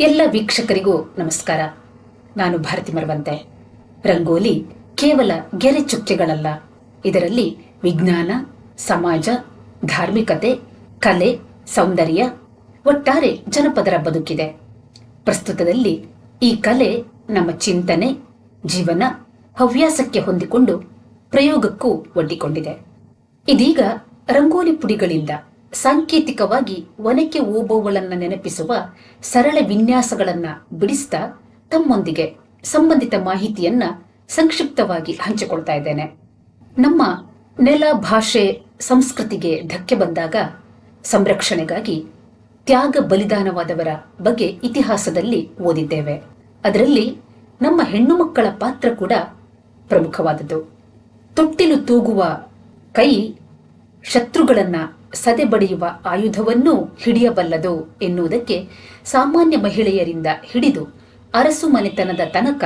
ಎಲ್ಲ ವೀಕ್ಷಕರಿಗೂ ನಮಸ್ಕಾರ. ನಾನು ಭಾರತಿ ಮರವಂತೆ. ರಂಗೋಲಿ ಕೇವಲ ಗೆರೆ ಚುಕ್ಕೆಗಳಲ್ಲ. ಇದರಲ್ಲಿ ವಿಜ್ಞಾನ, ಸಮಾಜ, ಧಾರ್ಮಿಕತೆ, ಕಲೆ, ಸೌಂದರ್ಯ, ಒಟ್ಟಾರೆ ಜನಪದರ ಬದುಕಿದೆ. ಪ್ರಸ್ತುತದಲ್ಲಿ ಈ ಕಲೆ ನಮ್ಮ ಚಿಂತನೆ, ಜೀವನ, ಹವ್ಯಾಸಕ್ಕೆ ಹೊಂದಿಕೊಂಡು ಪ್ರಯೋಗಕ್ಕೂ ಒಡ್ಡಿಕೊಂಡಿದೆ. ಇದೀಗ ರಂಗೋಲಿ ಪುಡಿಗಳಿಂದ ಸಾಂಕೇತಿಕವಾಗಿ ಒನಕೆ ಓಬವ್ವಳನ್ನ ನೆನಪಿಸುವ ಸರಳ ವಿನ್ಯಾಸಗಳನ್ನ ಬಿಡಿಸ್ತಾ ತಮ್ಮೊಂದಿಗೆ ಸಂಬಂಧಿತ ಮಾಹಿತಿಯನ್ನ ಸಂಕ್ಷಿಪ್ತವಾಗಿ ಹಂಚಿಕೊಳ್ತಾ ಇದ್ದೇನೆ. ನಮ್ಮ ನೆಲ ಭಾಷೆ ಸಂಸ್ಕೃತಿಗೆ ಧಕ್ಕೆ ಬಂದಾಗ ಸಂರಕ್ಷಣೆಗಾಗಿ ತ್ಯಾಗ ಬಲಿದಾನವಾದವರ ಬಗ್ಗೆ ಇತಿಹಾಸದಲ್ಲಿ ಓದಿದ್ದೇವೆ. ಅದರಲ್ಲಿ ನಮ್ಮ ಹೆಣ್ಣು ಮಕ್ಕಳ ಪಾತ್ರ ಕೂಡ ಪ್ರಮುಖವಾದದ್ದು. ತೊಟ್ಟಿಲು ತೂಗುವ ಕೈ ಶತ್ರುಗಳನ್ನ ಸದೆಬಡಿಯುವ ಆಯುಧವನ್ನೂ ಹಿಡಿಯಬಲ್ಲದು ಎನ್ನುವುದಕ್ಕೆ ಸಾಮಾನ್ಯ ಮಹಿಳೆಯರಿಂದ ಹಿಡಿದು ಅರಸು ಮನೆತನದ ತನಕ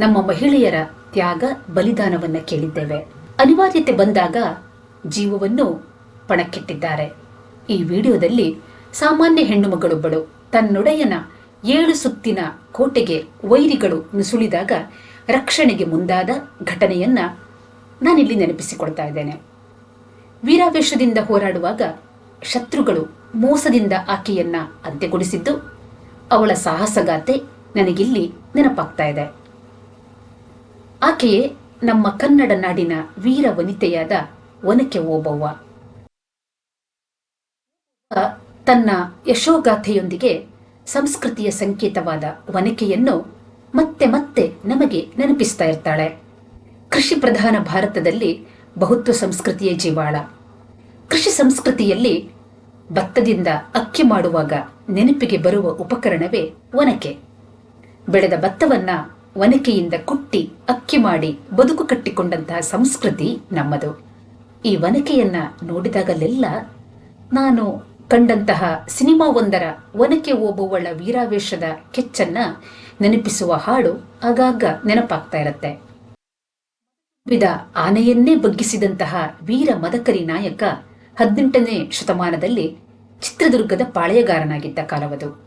ನಮ್ಮ ಮಹಿಳೆಯರ ತ್ಯಾಗ ಬಲಿದಾನವನ್ನ ಕೇಳಿದ್ದೇವೆ. ಅನಿವಾರ್ಯತೆ ಬಂದಾಗ ಜೀವವನ್ನು ಪಣಕ್ಕಿಟ್ಟಿದ್ದಾರೆ. ಈ ವಿಡಿಯೋದಲ್ಲಿ ಸಾಮಾನ್ಯ ಹೆಣ್ಣುಮಗಳೊಬ್ಬಳು ತನ್ನೊಡೆಯನ ಏಳು ಸುತ್ತಿನ ಕೋಟೆಗೆ ವೈರಿಗಳು ನುಸುಳಿದಾಗ ರಕ್ಷಣೆಗೆ ಮುಂದಾದ ಘಟನೆಯನ್ನ ನಾನಿಲ್ಲಿ ನೆನಪಿಸಿಕೊಳ್ತಾ ಇದ್ದೇನೆ. ವೀರಾವೇಶದಿಂದ ಹೋರಾಡುವಾಗ ಶತ್ರುಗಳು ಮೋಸದಿಂದ ಆಕೆಯನ್ನ ಅಂತ್ಯಗೊಳಿಸಿದ್ದು, ಅವಳ ಸಾಹಸಗಾಥೆ ನನಗಿಲ್ಲಿ ನೆನಪಾಗ್ತಾ ಇದೆ. ಆಕೆಯೇ ನಮ್ಮ ಕನ್ನಡ ನಾಡಿನ ವೀರ ವನಿತೆಯಾದ ಒನಕೆ ಓಬವ್ವ. ತನ್ನ ಯಶೋಗಾಥೆಯೊಂದಿಗೆ ಸಂಸ್ಕೃತಿಯ ಸಂಕೇತವಾದ ವನಕೆಯನ್ನು ಮತ್ತೆ ಮತ್ತೆ ನಮಗೆ ನೆನಪಿಸ್ತಾ ಇರ್ತಾಳೆ. ಕೃಷಿ ಪ್ರಧಾನ ಭಾರತದಲ್ಲಿ ಬಹುತ್ವ ಸಂಸ್ಕೃತಿಯ ಜೀವಾಳ. ಕೃಷಿ ಸಂಸ್ಕೃತಿಯಲ್ಲಿ ಭತ್ತದಿಂದ ಅಕ್ಕಿ ಮಾಡುವಾಗ ನೆನಪಿಗೆ ಬರುವ ಉಪಕರಣವೇ ಒನಕೆ. ಬೆಳೆದ ಭತ್ತವನ್ನ ಒನಕೆಯಿಂದ ಕುಟ್ಟಿ ಅಕ್ಕಿ ಮಾಡಿ ಬದುಕು ಕಟ್ಟಿಕೊಂಡಂತಹ ಸಂಸ್ಕೃತಿ ನಮ್ಮದು. ಈ ಒನಕೆಯನ್ನ ನೋಡಿದಾಗಲೆಲ್ಲ ನಾನು ಕಂಡಂತಹ ಸಿನಿಮಾವೊಂದರ ಒನಕೆ ಓಬುವಳ ವೀರಾವೇಶದ ಕೆಚ್ಚನ್ನ ನೆನಪಿಸುವ ಹಾಡು ಆಗಾಗ ನೆನಪಾಗ್ತಾ ಇರತ್ತೆ. ವಿಧ ಆನೆಯನ್ನೇ ಬಗ್ಗಿಸಿದಂತಹ ವೀರ ಮದಕರಿ ನಾಯಕ ಹದಿನೆಂಟನೇ ಶತಮಾನದಲ್ಲಿ ಚಿತ್ರದುರ್ಗದ ಪಾಳೆಯಗಾರನಾಗಿದ್ದ ಕಾಲವದು.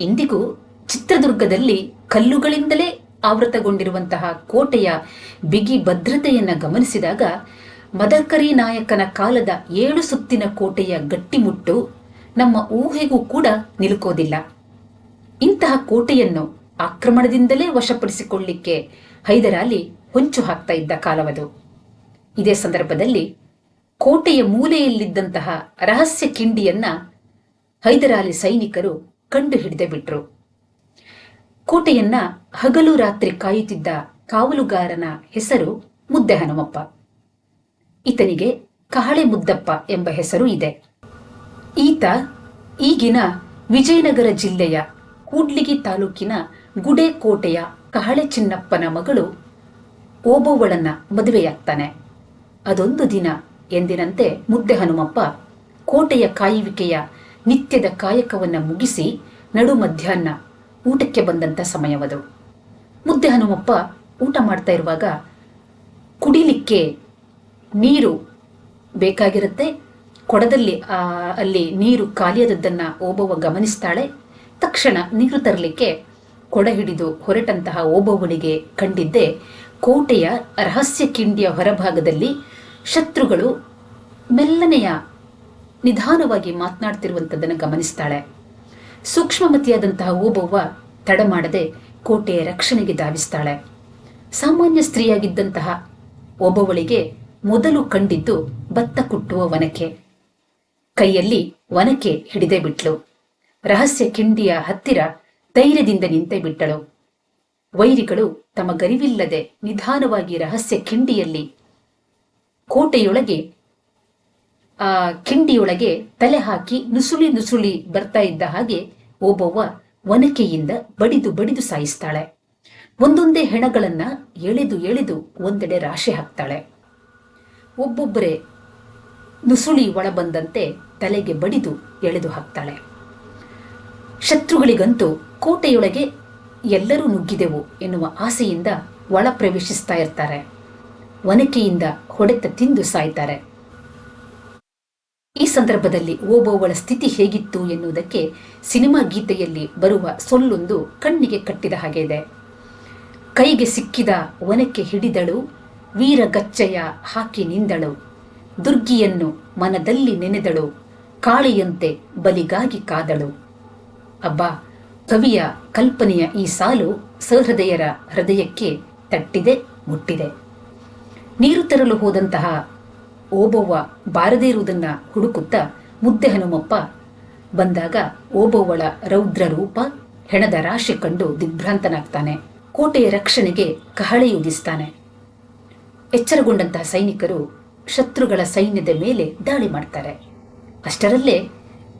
ಇಂದಿಗೂ ಚಿತ್ರದುರ್ಗದಲ್ಲಿ ಕಲ್ಲುಗಳಿಂದಲೇ ಆವೃತಗೊಂಡಿರುವಂತಹ ಕೋಟೆಯ ಬಿಗಿ ಭದ್ರತೆಯನ್ನ ಗಮನಿಸಿದಾಗ ಮದಕರಿ ನಾಯಕನ ಕಾಲದ ಏಳು ಸುತ್ತಿನ ಕೋಟೆಯ ಗಟ್ಟಿಮುಟ್ಟು ನಮ್ಮ ಊಹೆಗೂ ಕೂಡ ನಿಲುಕೋದಿಲ್ಲ. ಇಂತಹ ಕೋಟೆಯನ್ನು ಆಕ್ರಮಣದಿಂದಲೇ ವಶಪಡಿಸಿಕೊಳ್ಳಿಕ್ಕೆ ಹೈದರಾಲಿ ಹೊಂಚು ಹಾಕ್ತಾ ಇದ್ದ ಕಾಲವದು. ಇದೇ ಸಂದರ್ಭದಲ್ಲಿ ಕೋಟೆಯ ಮೂಲೆಯಲ್ಲಿದ್ದಂತಹ ರಹಸ್ಯ ಕಿಂಡಿಯನ್ನ ಹೈದರಾಲಿ ಸೈನಿಕರು ಕಂಡು ಹಿಡಿದೇ ಬಿಟ್ರು. ಕೋಟೆಯನ್ನ ಹಗಲು ರಾತ್ರಿ ಕಾಯುತ್ತಿದ್ದ ಕಾವಲುಗಾರನ ಹೆಸರು ಮುದ್ದೆ ಹನುಮಪ್ಪ ಈತನಿಗೆ ಕಹಳೆ ಮುದ್ದಪ್ಪ ಎಂಬ ಹೆಸರು ಇದೆ. ಈತ ಈಗಿನ ವಿಜಯನಗರ ಜಿಲ್ಲೆಯ ಕೂಡ್ಲಿಗಿ ತಾಲೂಕಿನ ಗುಡೇಕೋಟೆಯ ಕಹಳೆ ಚಿನ್ನಪ್ಪನ ಮಗಳು ಓಬವ್ವಳನ್ನ ಮದುವೆಯಾಗ್ತಾನೆ. ಅದೊಂದು ದಿನ ಎಂದಿನಂತೆ ಮುದ್ದೆ ಹನುಮಪ್ಪ ಕೋಟೆಯ ಕಾಯುವಿಕೆಯ ನಿತ್ಯದ ಕಾಯಕವನ್ನ ಮುಗಿಸಿ ನಡು ಮಧ್ಯಾಹ್ನ ಊಟಕ್ಕೆ ಬಂದಂತ ಸಮಯವದು. ಮುದ್ದೆ ಹನುಮಪ್ಪ ಊಟ ಮಾಡ್ತಾ ಇರುವಾಗ ಕುಡಿಲಿಕ್ಕೆ ನೀರು ಬೇಕಾಗಿರುತ್ತೆ. ಕೊಡದಲ್ಲಿ ಅಲ್ಲಿ ನೀರು ಖಾಲಿಯಾದದ್ದನ್ನ ಓಬವ್ವ ಗಮನಿಸ್ತಾಳೆ. ತಕ್ಷಣ ನೀರು ತರಲಿಕ್ಕೆ ಕೊಡ ಹಿಡಿದು ಹೊರಟಂತಹ ಓಬವ್ವಳಿಗೆ ಕಂಡಿದ್ದೆ ಕೋಟೆಯ ರಹಸ್ಯ ಕಿಂಡಿಯ ಹೊರಭಾಗದಲ್ಲಿ ಶತ್ರುಗಳು ಮೆಲ್ಲನೆಯ ನಿಧಾನವಾಗಿ ಮಾತನಾಡ್ತಿರುವಂಥದ್ದನ್ನು ಗಮನಿಸ್ತಾಳೆ. ಸೂಕ್ಷ್ಮಮತಿಯಾದಂತಹ ಓಬವ್ವ ತಡ ಮಾಡದೆ ಕೋಟೆಯ ರಕ್ಷಣೆಗೆ ಧಾವಿಸ್ತಾಳೆ. ಸಾಮಾನ್ಯ ಸ್ತ್ರೀಯಾಗಿದ್ದಂತಹ ಒಬ್ಬವಳಿಗೆ ಮೊದಲು ಕಂಡಿದ್ದು ಭತ್ತ ಕುಟ್ಟುವ ವನಕೆ ಕೈಯಲ್ಲಿ ವನಕೆ ಹಿಡಿದೇ ಬಿಟ್ಲು. ರಹಸ್ಯ ಕಿಂಡಿಯ ಹತ್ತಿರ ಧೈರ್ಯದಿಂದ ನಿಂತೇ ಬಿಟ್ಟಳು. ವೈರಿಗಳು ತಮ್ಮ ಗರಿವಿಲ್ಲದೆ ನಿಧಾನವಾಗಿ ರಹಸ್ಯ ಕಿಂಡಿಯಲ್ಲಿ ಕೋಟೆಯೊಳಗೆ, ಆ, ಕಿಂಡಿಯೊಳಗೆ ತಲೆ ಹಾಕಿ ನುಸುಳಿ ನುಸುಳಿ ಬರ್ತಾ ಇದ್ದ ಹಾಗೆ ಒಬ್ಬವ್ವ ಒನಕೆಯಿಂದ ಬಡಿದು ಬಡಿದು ಸಾಯಿಸ್ತಾಳೆ. ಒಂದೊಂದೇ ಹೆಣಗಳನ್ನ ಎಳೆದು ಎಳೆದು ಒಂದೆಡೆ ರಾಶಿ ಹಾಕ್ತಾಳೆ. ಒಬ್ಬೊಬ್ಬರೇ ನುಸುಳಿ ಒಳಬಂದಂತೆ ತಲೆಗೆ ಬಡಿದು ಎಳೆದು ಹಾಕ್ತಾಳೆ. ಶತ್ರುಗಳಿಗಂತೂ ಕೋಟೆಯೊಳಗೆ ಎಲ್ಲರೂ ನುಗ್ಗಿದೆವು ಎನ್ನುವ ಆಸೆಯಿಂದ ಒಳ ಪ್ರವೇಶಿಸ್ತಾ ಇರ್ತಾರೆ. ಒನಕೆಯಿಂದ ಹೊಡೆತ ತಿಂದು ಸಾಯ್ತಾರೆ. ಈ ಸಂದರ್ಭದಲ್ಲಿ ಓಬವ್ವಳ ಸ್ಥಿತಿ ಹೇಗಿತ್ತು ಎನ್ನುವುದಕ್ಕೆ ಸಿನಿಮಾ ಗೀತೆಯಲ್ಲಿ ಬರುವ ಸೊಲ್ಲೊಂದು ಕಣ್ಣಿಗೆ ಕಟ್ಟಿದ ಹಾಗೆ ಇದೆ. ಕೈಗೆ ಸಿಕ್ಕಿದ ವನಕ್ಕೆ ಹಿಡಿದಳು ವೀರಗಚ್ಚಯ ಹಾಕಿ ನಿಂದಳು, ದುರ್ಗಿಯನ್ನು ಮನದಲ್ಲಿ ನೆನೆದಳು, ಕಾಳಿಯಂತೆ ಬಲಿಗಾಗಿ ಕಾದಳು. ಅಬ್ಬಾ ಕವಿಯ ಕಲ್ಪನೆಯ ಈ ಸಾಲು ಸಹೃದಯರ ಹೃದಯಕ್ಕೆ ತಟ್ಟಿದೆ, ಮುಟ್ಟಿದೆ. ನೀರು ತರಲು ಹೋದಂತಹ ಓಬವ್ವ ಬಾರದೇ ಇರುವುದನ್ನ ಹುಡುಕುತ್ತಾ ಮುದ್ದೆ ಹನುಮಪ್ಪ ಬಂದಾಗ ಓಬವ್ವಳ ರೌದ್ರ ರೂಪ ಹೆಣದ ರಾಶಿ ಕಂಡು ದಿಗ್ಭ್ರಾಂತನಾಗ್ತಾನೆ. ಕೋಟೆಯ ರಕ್ಷಣೆಗೆ ಕಹಳೆಯುದಿಸ್ತಾನೆ ಎಚ್ಚರಗೊಂಡಂತಹ ಸೈನಿಕರು ಶತ್ರುಗಳ ಸೈನ್ಯದ ಮೇಲೆ ದಾಳಿ ಮಾಡ್ತಾರೆ. ಅಷ್ಟರಲ್ಲೇ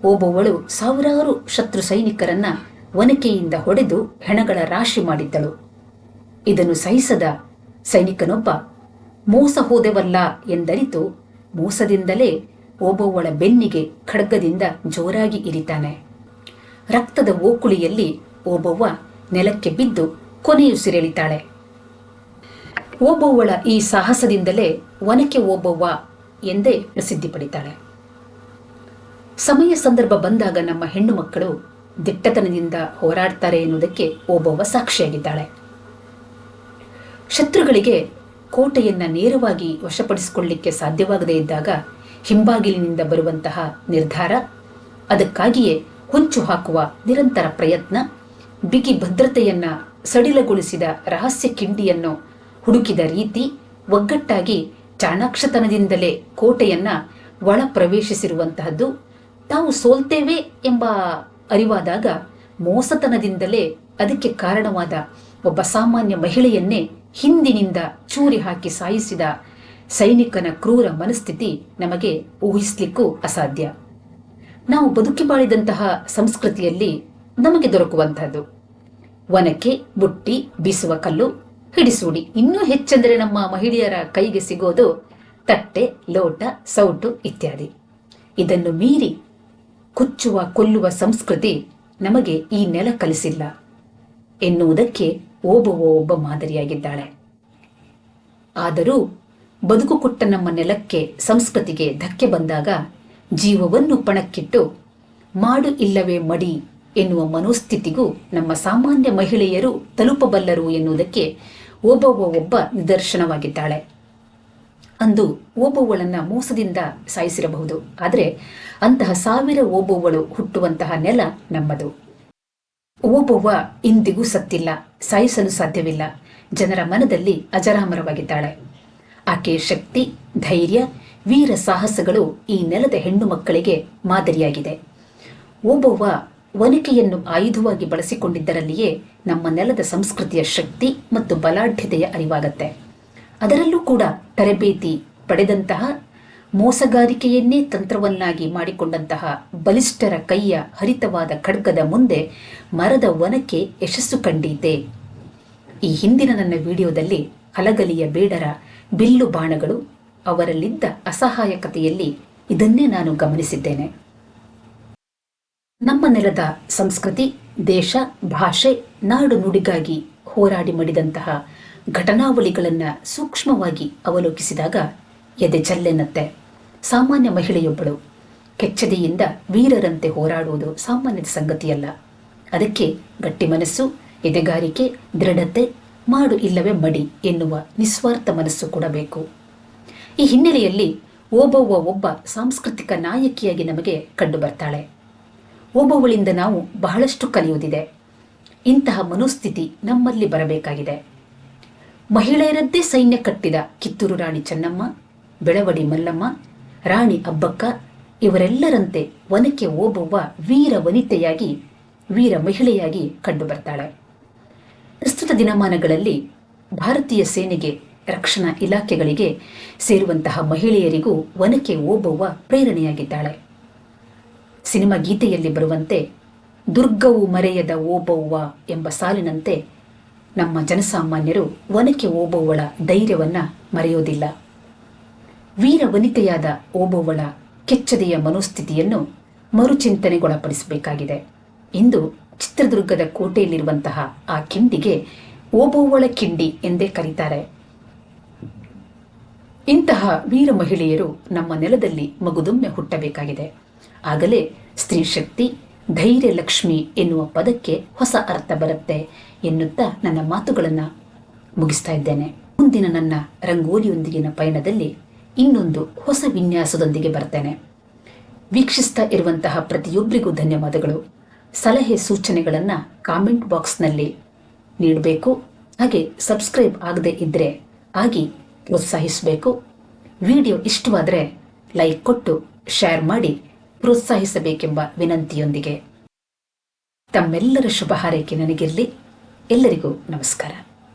ಓಬವ್ವಳು ಸಾವಿರಾರು ಶತ್ರು ಸೈನಿಕರನ್ನ ವನಕೆಯಿಂದ ಹೊಡೆದು ಹೆಣಗಳ ರಾಶಿ ಮಾಡಿದ್ದಳು. ಇದನ್ನು ಸಹಿಸದ ಸೈನಿಕನೊಬ್ಬ, ಮೋಸ ಹೋದೆವಲ್ಲ ಎಂದರಿತು. ಮೋಸದಿಂದಲೇ ಓಬವ್ವಳ ಬೆನ್ನಿಗೆ ಖಡ್ಗದಿಂದ ಜೋರಾಗಿ ಇರಿತಾನೆ. ರಕ್ತದ ಓಕುಳಿಯಲ್ಲಿ ಓಬವ್ವ ನೆಲಕ್ಕೆ ಬಿದ್ದು ಕೊನೆಯುಸಿರೆಳಿತಾಳೆ ಓಬವ್ವಳ ಈ ಸಾಹಸದಿಂದಲೇ ಒನಕೆ ಓಬವ್ವ ಎಂದೇ ಪ್ರಸಿದ್ಧಿ ಪಡಿತಾಳೆ ಸಮಯ ಸಂದರ್ಭ ಬಂದಾಗ ನಮ್ಮ ಹೆಣ್ಣು ಮಕ್ಕಳು ದಿಟ್ಟತನದಿಂದ ಹೋರಾಡ್ತಾರೆ ಎನ್ನುವುದಕ್ಕೆ ಓಬವ್ವ ಸಾಕ್ಷಿಯಾಗಿದ್ದಾಳೆ. ಶತ್ರುಗಳಿಗೆ ಕೋಟೆಯನ್ನ ನೇರವಾಗಿ ವಶಪಡಿಸಿಕೊಳ್ಳಿಕ್ಕೆ ಸಾಧ್ಯವಾಗದೇ ಇದ್ದಾಗ ಹಿಂಬಾಗಿಲಿನಿಂದ ಬರುವಂತಹ ನಿರ್ಧಾರ, ಅದಕ್ಕಾಗಿಯೇ ಹುಂಚು ಹಾಕುವ ನಿರಂತರ ಪ್ರಯತ್ನ, ಬಿಗಿ ಭದ್ರತೆಯನ್ನ ಸಡಿಲಗೊಳಿಸಿದ ರಹಸ್ಯ ಕಿಂಡಿಯನ್ನು ಹುಡುಕಿದ ರೀತಿ ಒಗ್ಗಟ್ಟಾಗಿ ಚಾಣಾಕ್ಷತನದಿಂದಲೇ ಕೋಟೆಯನ್ನ ಒಳ ಪ್ರವೇಶಿಸಿರುವಂತಹದ್ದು ತಾವು ಸೋಲ್ತೇವೆ ಎಂಬ ಅರಿವಾದಾಗ ಮೋಸತನದಿಂದಲೇ ಅದಕ್ಕೆ ಕಾರಣವಾದ ಒಬ್ಬ ಸಾಮಾನ್ಯ ಮಹಿಳೆಯನ್ನೇ ಹಿಂದಿನಿಂದ ಚೂರಿ ಹಾಕಿ ಸಾಯಿಸಿದ ಸೈನಿಕನ ಕ್ರೂರ ಮನಸ್ಥಿತಿ ನಮಗೆ ಊಹಿಸ್ಲಿಕ್ಕೂ ಅಸಾಧ್ಯ. ನಾವು ಬದುಕಿ ಬಾಳಿದಂತಹ ಸಂಸ್ಕೃತಿಯಲ್ಲಿ ನಮಗೆ ದೊರಕುವಂತಹದ್ದು ಒನಕೆ, ಬುಟ್ಟಿ, ಬೀಸುವ ಕಲ್ಲು, ಹಿಡಿಸೂಡಿ. ಇನ್ನೂ ಹೆಚ್ಚೆಂದರೆ ನಮ್ಮ ಮಹಿಳೆಯರ ಕೈಗೆ ಸಿಗೋದು ತಟ್ಟೆ, ಲೋಟ, ಸೌಟು ಇತ್ಯಾದಿ. ಇದನ್ನು ಮೀರಿ ಕುಚ್ಚುವ ಕೊಲ್ಲುವ ಸಂಸ್ಕೃತಿ ನಮಗೆ ಈ ನೆಲ ಕಲಿಸಿಲ್ಲ. ಎನ್ನುವುದಕ್ಕೆ ಓಬವ್ವ ಒಬ್ಬ ಮಾದರಿಯಾಗಿದ್ದಾಳೆ. ಆದರೂ ಬದುಕು ಕೊಟ್ಟ ನಮ್ಮ ನೆಲಕ್ಕೆ ಸಂಸ್ಕೃತಿಗೆ ಧಕ್ಕೆ ಬಂದಾಗ ಜೀವವನ್ನು ಪಣಕ್ಕಿಟ್ಟು ಮಾಡು ಇಲ್ಲವೇ ಮಡಿ ಎನ್ನುವ ಮನೋಸ್ಥಿತಿಗೂ ನಮ್ಮ ಸಾಮಾನ್ಯ ಮಹಿಳೆಯರು ತಲುಪಬಲ್ಲರು ಎನ್ನುವುದಕ್ಕೆ ಓಬವ್ವ ಒಬ್ಬ ನಿದರ್ಶನವಾಗಿದ್ದಾಳೆ. ಅಂದು ಓಬವ್ವಳನ್ನ ಮೋಸದಿಂದ ಸಾಯಿಸಿರಬಹುದು. ಆದರೆ ಅಂತಹ ಸಾವಿರ ಓಬವ್ವಳು ಹುಟ್ಟುವಂತಹ ನೆಲ ನಮ್ಮದು. ಓಬವ್ವ ಇಂದಿಗೂ ಸತ್ತಿಲ್ಲ, ಸಾಯಿಸಲು ಸಾಧ್ಯವಿಲ್ಲ. ಜನರ ಮನದಲ್ಲಿ ಅಜರಾಮರವಾಗಿದ್ದಾಳೆ. ಆಕೆಯ ಶಕ್ತಿ, ಧೈರ್ಯ, ವೀರ ಸಾಹಸಗಳು ಈ ನೆಲದ ಹೆಣ್ಣು ಮಕ್ಕಳಿಗೆ ಮಾದರಿಯಾಗಿದೆ. ಓಬವ್ವ ವನಿಕೆಯನ್ನು ಆಯುಧವಾಗಿ ಬಳಸಿಕೊಂಡಿದ್ದರಲ್ಲಿಯೇ ನಮ್ಮ ನೆಲದ ಸಂಸ್ಕೃತಿಯ ಶಕ್ತಿ ಮತ್ತು ಬಲಾಢ್ಯತೆಯ ಅರಿವಾಗತ್ತೆ. ಅದರಲ್ಲೂ ಕೂಡ ತರಬೇತಿ ಪಡೆದಂತಹ ಮೋಸಗಾರಿಕೆಯನ್ನೇ ತಂತ್ರವನ್ನಾಗಿ ಮಾಡಿಕೊಂಡಂತಹ ಬಲಿಷ್ಠರ ಕೈಯ ಹರಿತವಾದ ಖಡ್ಗದ ಮುಂದೆ ಮರದ ವನಕ್ಕೆ ಯಶಸ್ಸು ಕಂಡೀತೆ ಈ ಹಿಂದಿನ ನನ್ನ ವಿಡಿಯೋದಲ್ಲಿ ಹಲಗಲಿಯ ಬೇಡರ ಬಿಲ್ಲು ಬಾಣಗಳು ಅವರಲ್ಲಿದ್ದ ಅಸಹಾಯಕತೆಯಲ್ಲಿ ಇದನ್ನೇ ನಾನು ಗಮನಿಸಿದ್ದೇನೆ. ನಮ್ಮ ನೆಲದ ಸಂಸ್ಕೃತಿ, ದೇಶ, ಭಾಷೆ, ನಾಡು ನುಡಿಗಾಗಿ ಹೋರಾಡಿ ಮಡಿದಂತಹ ಘಟನಾವಳಿಗಳನ್ನು ಸೂಕ್ಷ್ಮವಾಗಿ ಅವಲೋಕಿಸಿದಾಗ ಎದೆ ಚಲ್ಲೆನ್ನತ್ತೆ ಸಾಮಾನ್ಯ ಮಹಿಳೆಯೊಬ್ಬಳು ಕೆಚ್ಚದೆಯಿಂದ ವೀರರಂತೆ ಹೋರಾಡುವುದು ಸಾಮಾನ್ಯದ ಸಂಗತಿಯಲ್ಲ. ಅದಕ್ಕೆ ಗಟ್ಟಿ ಮನಸ್ಸು, ಎದೆಗಾರಿಕೆ, ದೃಢತೆ, ಮಾಡು ಇಲ್ಲವೇ ಮಡಿ ಎನ್ನುವ ನಿಸ್ವಾರ್ಥ ಮನಸ್ಸು ಕೂಡ ಬೇಕು. ಈ ಹಿನ್ನೆಲೆಯಲ್ಲಿ ಓಬವ್ವ ಒಬ್ಬ ಸಾಂಸ್ಕೃತಿಕ ನಾಯಕಿಯಾಗಿ ನಮಗೆ ಕಂಡು ಬರ್ತಾಳೆ ಓಬವ್ವಳಿಂದ ನಾವು ಬಹಳಷ್ಟು ಕಲಿಯುವುದಿದೆ. ಇಂತಹ ಮನೋಸ್ಥಿತಿ ನಮ್ಮಲ್ಲಿ ಬರಬೇಕಾಗಿದೆ. ಮಹಿಳೆಯರದ್ದೇ ಸೈನ್ಯ ಕಟ್ಟಿದ ಕಿತ್ತೂರು ರಾಣಿ ಚೆನ್ನಮ್ಮ, ಬೆಳವಡಿ ಮಲ್ಲಮ್ಮ, ರಾಣಿ ಅಬ್ಬಕ್ಕ ಇವರೆಲ್ಲರಂತೆ ವನಕ್ಕೆ ಓಬವ್ವ ವೀರ ವನಿತೆಯಾಗಿ, ವೀರ ಮಹಿಳೆಯಾಗಿ ಕಂಡುಬರ್ತಾಳೆ ಪ್ರಸ್ತುತ ದಿನಮಾನಗಳಲ್ಲಿ ಭಾರತೀಯ ಸೇನೆಗೆ ರಕ್ಷಣಾ ಇಲಾಖೆಗಳಿಗೆ ಸೇರುವಂತಹ ಮಹಿಳೆಯರಿಗೂ ವನಕ್ಕೆ ಓಬವ್ವ ಪ್ರೇರಣೆಯಾಗಿದ್ದಾಳೆ. ಸಿನಿಮಾ ಗೀತೆಯಲ್ಲಿ ಬರುವಂತೆ, ದುರ್ಗವು ಮರೆಯದ ಓಬವ್ವ ಎಂಬ ಸಾಲಿನಂತೆ ನಮ್ಮ ಜನಸಾಮಾನ್ಯರು ಒನಕೆ ಓಬವ್ವಳ ಧೈರ್ಯವನ್ನ ಮರೆಯೋದಿಲ್ಲ. ವೀರ ವನಿತೆಯಾದ ಓಬವ್ವಳ ಕೆಚ್ಚದೆಯ ಮನೋಸ್ಥಿತಿಯನ್ನು ಮರುಚಿಂತನೆಗೊಳಪಡಿಸಬೇಕಾಗಿದೆ. ಇಂದು ಚಿತ್ರದುರ್ಗದ ಕೋಟೆಯಲ್ಲಿರುವಂತಹ ಆ ಕಿಂಡಿಗೆ ಓಬವ್ವಳ ಕಿಂಡಿ ಎಂದೇ ಕರೀತಾರೆ. ಇಂತಹ ವೀರ ಮಹಿಳೆಯರು ನಮ್ಮ ನೆಲದಲ್ಲಿ ಮಗುದೊಮ್ಮೆ ಹುಟ್ಟಬೇಕಾಗಿದೆ. ಆಗಲೇ ಸ್ತ್ರೀ ಶಕ್ತಿ ಧೈರ್ಯ ಲಕ್ಷ್ಮಿ ಎನ್ನುವ ಪದಕ್ಕೆ ಹೊಸ ಅರ್ಥ ಬರುತ್ತೆ. ಎನ್ನುತ್ತಾ ನನ್ನ ಮಾತುಗಳನ್ನು ಮುಗಿಸ್ತಾ ಇದ್ದೇನೆ. ಮುಂದಿನ ನನ್ನ ರಂಗೋಲಿಯೊಂದಿಗಿನ ಪಯಣದಲ್ಲಿ ಇನ್ನೊಂದು ಹೊಸ ವಿನ್ಯಾಸದೊಂದಿಗೆ ಬರ್ತೇನೆ. ವೀಕ್ಷಿಸ್ತಾ ಇರುವಂತಹ ಪ್ರತಿಯೊಬ್ಬರಿಗೂ ಧನ್ಯವಾದಗಳು. ಸಲಹೆ ಸೂಚನೆಗಳನ್ನು ಕಾಮೆಂಟ್ ಬಾಕ್ಸ್ನಲ್ಲಿ ನೀಡಬೇಕು. ಹಾಗೆ ಸಬ್ಸ್ಕ್ರೈಬ್ ಆಗದೆ ಇದ್ದರೆ ಆಗಿ ಪ್ರೋತ್ಸಾಹಿಸಬೇಕು. ವಿಡಿಯೋ ಇಷ್ಟವಾದರೆ ಲೈಕ್ ಕೊಟ್ಟು, ಶೇರ್ ಮಾಡಿ ಪ್ರೋತ್ಸಾಹಿಸಬೇಕೆಂಬ ವಿನಂತಿಯೊಂದಿಗೆ. ತಮ್ಮೆಲ್ಲರ ಶುಭ ಹಾರೈಕೆ ನನಗಿರಲಿ. ಎಲ್ಲರಿಗೂ ನಮಸ್ಕಾರ.